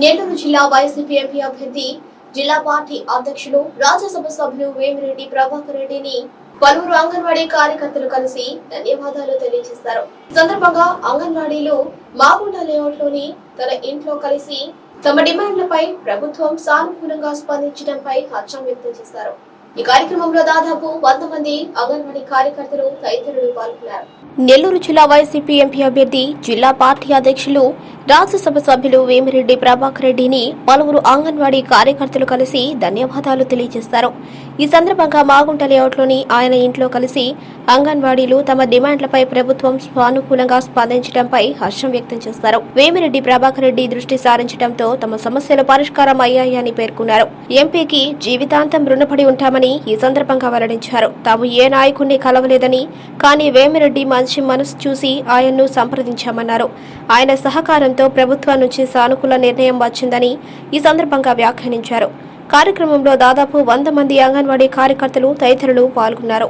నెల్లూరు జిల్లా YCP MP అభ్యర్థి జిల్లా పార్టీ అధ్యక్షులు రాజ్యసభ సభ్యులు వేమిరెడ్డి ప్రభాకర్ రెడ్డిని పలువురు అంగన్వాడీ కార్యకర్తలు కలిసి ధన్యవాదాలు తెలియజేశారు సందర్భంగా అంగన్వాడీలు మాగుండ లేఅవుట్లోని తన ఇంట్లో కలిసి తమ డిమాండ్లపై ప్రభుత్వం సానుకూలంగా స్పందించడంపై హర్షం వ్యక్తం చేశారు. ఈ కార్యక్రమంలో దాదాపు వంద మంది అంగన్వాడీ కార్యకర్తలు తదితరులు పాల్గొన్నారు. నెల్లూరు జిల్లా వైసీపీ ఎంపీ అభ్యర్థి జిల్లా పార్టీ అధ్యక్షులు రాజ్యసభ సభ్యులు వేమిరెడ్డి ప్రభాకర్ రెడ్డిని పలువురు అంగన్వాడీ కార్యకర్తలు కలిసి ధన్యవాదాలు తెలియజేశారు ఈ సందర్భంగా మాగుంట లేఅవుట్లోని ఆయన ఇంట్లో కలిసి అంగన్వాడీలు తమ డిమాండ్లపై ప్రభుత్వం సానుకూలంగా స్పందించడంపై హర్షం వ్యక్తం చేశారు. వేమిరెడ్డి ప్రభాకర్ రెడ్డి దృష్టి సారించడంతో తమ సమస్యలు పరిష్కారం అయ్యాయని పేర్కొన్నారు. ఎంపీకి జీవితాంతం రుణపడి ఉంటామని ఈ సందర్భంగా వెల్లడించారు. తాము ఏ నాయకుణ్ణి కలవలేదని కానీ వేమిరెడ్డి మంచి మనసు చూసి ఆయన్ను సంప్రదించామన్నారు. ఆయన సహకారంతో ప్రభుత్వం నుంచి సానుకూల నిర్ణయం వచ్చిందని ఈ సందర్భంగా వ్యాఖ్యానించారు. కార్యక్రమంలో దాదాపు వంద మంది అంగన్వాడీ కార్యకర్తలు తదితరులు పాల్గొన్నారు.